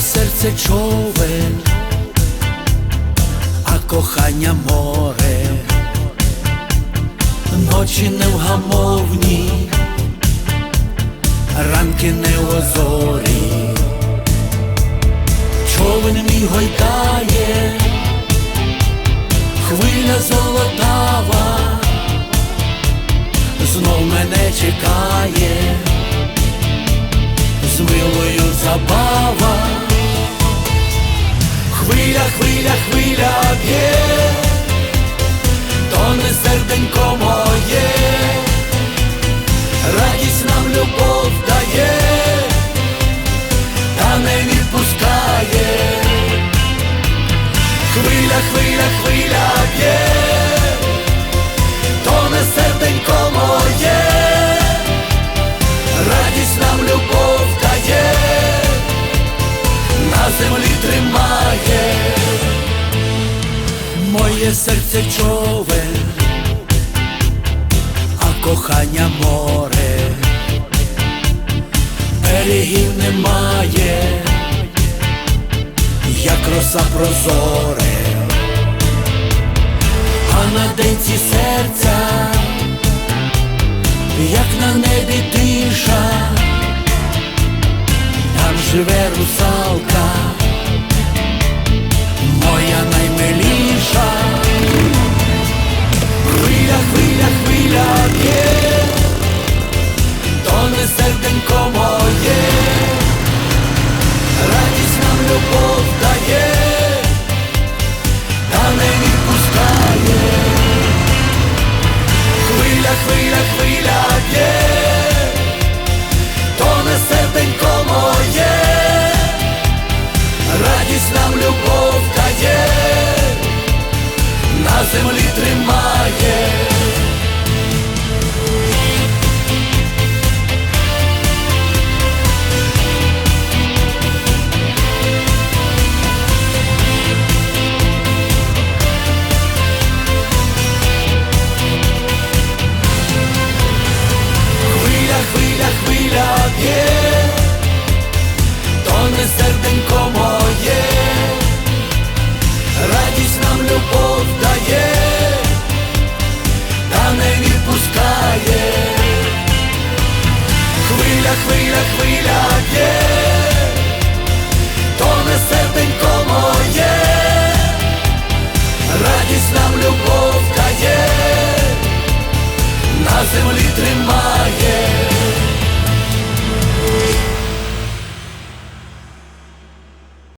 серце човен, а кохання море, ночі невгамовні, ранки неозорі, човен мій гойдає, хвиля золотава, знов мене чекає. З милою забава. Хвиля, хвиля, хвиля б'є, то не серденько моє, радість нам любов дає, та не відпускає. Хвиля, хвиля, хвиля б'є, то не серденько моє. Радість нам серце човен, а кохання море, берегів немає, як роса прозоре, а на денці серця як на небі тиша, там живе русалка, на землі тримає. Хвиля, хвиля, хвиля б'є,